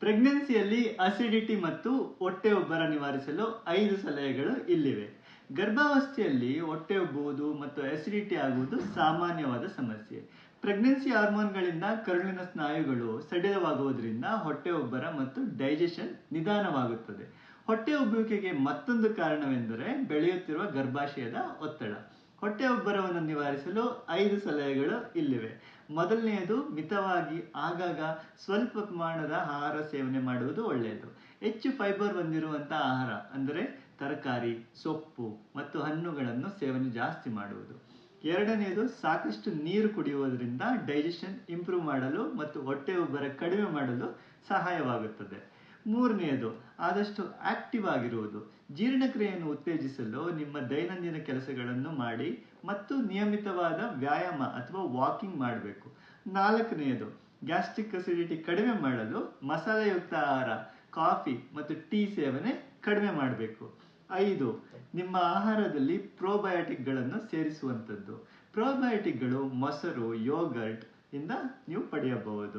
ಪ್ರೆಗ್ನೆನ್ಸಿಯಲ್ಲಿ acidity ಮತ್ತು ಹೊಟ್ಟೆ ಉಬ್ಬರ ನಿವಾರಿಸಲು ಐದು ಸಲಹೆಗಳು ಇಲ್ಲಿವೆ. ಗರ್ಭಾವಸ್ಥೆಯಲ್ಲಿ ಹೊಟ್ಟೆ ಉಬ್ಬುವುದು ಮತ್ತು ಅಸಿಡಿಟಿ ಆಗುವುದು ಸಾಮಾನ್ಯವಾದ ಸಮಸ್ಯೆ. ಪ್ರೆಗ್ನೆನ್ಸಿ ಹಾರ್ಮೋನ್ಗಳಿಂದ ಕರುಳಿನ ಸ್ನಾಯುಗಳು ಸಡಿಲವಾಗುವುದರಿಂದ ಹೊಟ್ಟೆ ಉಬ್ಬರ ಮತ್ತು ಡೈಜೆಷನ್ ನಿಧಾನವಾಗುತ್ತದೆ. ಹೊಟ್ಟೆ ಉಬ್ಬುವಿಕೆಗೆ ಮತ್ತೊಂದು ಕಾರಣವೆಂದರೆ ಬೆಳೆಯುತ್ತಿರುವ ಗರ್ಭಾಶಯದ ಒತ್ತಡ. ಹೊಟ್ಟೆ ಉಬ್ಬರವನ್ನು ನಿವಾರಿಸಲು ಐದು ಸಲಹೆಗಳು ಇಲ್ಲಿವೆ. ಮೊದಲನೆಯದು, ಮಿತವಾಗಿ ಆಗಾಗ ಸ್ವಲ್ಪ ಪ್ರಮಾಣದ ಆಹಾರ ಸೇವನೆ ಮಾಡುವುದು ಒಳ್ಳೆಯದು. ಹೆಚ್ಚು ಫೈಬರ್ ಹೊಂದಿರುವಂಥ ಆಹಾರ ಅಂದರೆ ತರಕಾರಿ, ಸೊಪ್ಪು ಮತ್ತು ಹಣ್ಣುಗಳನ್ನು ಸೇವನೆ ಜಾಸ್ತಿ ಮಾಡುವುದು. ಎರಡನೆಯದು, ಸಾಕಷ್ಟು ನೀರು ಕುಡಿಯುವುದರಿಂದ ಡೈಜೆಷನ್ ಇಂಪ್ರೂವ್ ಮಾಡಲು ಮತ್ತು ಹೊಟ್ಟೆ ಉಬ್ಬರ ಕಡಿಮೆ ಮಾಡಲು ಸಹಾಯವಾಗುತ್ತದೆ. ಮೂರನೆಯದು, ಆದಷ್ಟು ಆಕ್ಟಿವ್ ಆಗಿರುವುದು. ಜೀರ್ಣಕ್ರಿಯೆಯನ್ನು ಉತ್ತೇಜಿಸಲು ನಿಮ್ಮ ದೈನಂದಿನ ಕೆಲಸಗಳನ್ನು ಮಾಡಿ ಮತ್ತು ನಿಯಮಿತವಾದ ವ್ಯಾಯಾಮ ಅಥವಾ ವಾಕಿಂಗ್ ಮಾಡಬೇಕು. ನಾಲ್ಕನೆಯದು ಗ್ಯಾಸ್ಟ್ರಿಕ್ ಅಸಿಡಿಟಿ ಕಡಿಮೆ ಮಾಡಲು ಮಸಾಲೆಯುಕ್ತ ಆಹಾರ ಕಾಫಿ ಮತ್ತು ಟೀ ಸೇವನೆ ಕಡಿಮೆ ಮಾಡಬೇಕು. ಐದು, ನಿಮ್ಮ ಆಹಾರದಲ್ಲಿ ಪ್ರೋಬಯೋಟಿಕ್ಗಳನ್ನು ಸೇರಿಸುವಂಥದ್ದು. ಪ್ರೋಬಯೋಟಿಕ್ಗಳು ಮೊಸರು ಯೋಗರ್ಟ್ ಇಂದ ನೀವು ಪಡೆಯಬಹುದು.